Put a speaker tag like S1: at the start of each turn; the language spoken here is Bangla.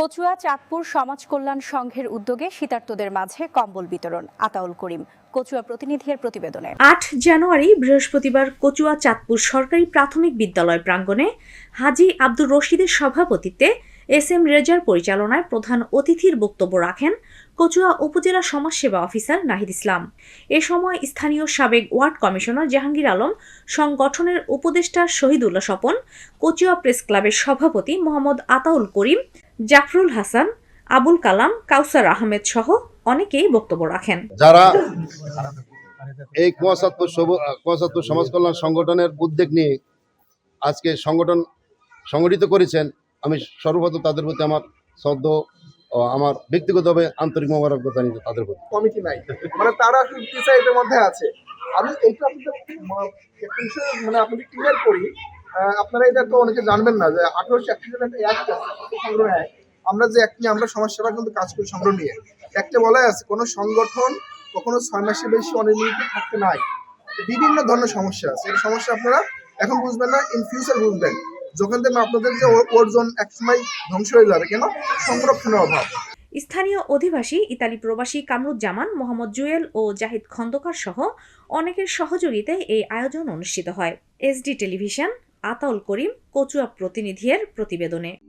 S1: কচুয়া চাঁদপুর সমাজ কল্যাণ সংঘের উদ্যোগে শীতার্তদের মাঝে কম্বল বিতরণ, আতাউল করিম, কচুয়া প্রতিনিধির প্রতিবেদনে।
S2: আট জানুয়ারি, বৃহস্পতিবার কচুয়া চাঁদপুর সরকারি প্রাথমিক বিদ্যালয় প্রাঙ্গণে হাজি আব্দুর রশিদের সভাপতিত্বে এস এম রেজার পরিচালনায় প্রধান অতিথির বক্তব্য রাখেন কচুয়া উপজেলা সমাজসেবা অফিসার নাহিদ ইসলাম। এ সময় স্থানীয় সাবেক ওয়ার্ড কমিশনার জাহাঙ্গীর আলম, সংগঠনের উপদেষ্টা শহীদুল্লাহ স্বপন, কচুয়া প্রেস ক্লাবের সভাপতি মোহাম্মদ আতাউল করিম জাফরুল হাসান আবুল কালাম কাউসার আহমেদ সহ অনেকেই বক্তব্য রাখেন।
S3: যারা এই কুয়াশাত্তর সমাজ কল্যাণ সংগঠনের উদ্যোগ নিয়ে আজকে সংগঠন সংগঠিত করেছেন আমি সর্বপ্রথম তাদের প্রতি আমার শ্রদ্ধ আমার ব্যক্তিগতভাবে আন্তরিক মোবারকবাদ জানিয়ে তাদের প্রতি।
S4: কমিটি নাই। মানে তারা মধ্যে আছে। আমি এইটা মানে আপনাদের ক্লিয়ার করি আপনারা এটা তো অনেকে জানবেন না যে আঠারোশো একত্রিশ একটা অ্যাক্ট সংগ্রহ আমরা যে নিয়ে, আমরা সমাজসেবা কিন্তু কাজ করি সংগ্রহ নিয়ে। একটা বলা আছে, কোনো সংগঠন কখনো ছয় মাসের বেশি অনির্মিত থাকতে নাই। বিভিন্ন ধরনের সমস্যা আছে। এই সমস্যা আপনারা এখন বুঝবেন না ইন ফিউচার বুঝবেন। যখন দেখবেন আপনাদের যে ওজন একসময় ধ্বংস হয়ে যাবে, কেন? সংরক্ষণের অভাব।
S2: স্থানীয় অধিবাসী ইতালি প্রবাসী কামরুজ্জামান, মোহাম্মদ জুয়েল ও জাহিদ খন্দকার সহ অনেকের সহযোগিতায় এই আয়োজন অনুষ্ঠিত হয়। এসডি টেলিভিশন আতাউল করিম কচুয়া প্রতিনিধির প্রতিবেদনে।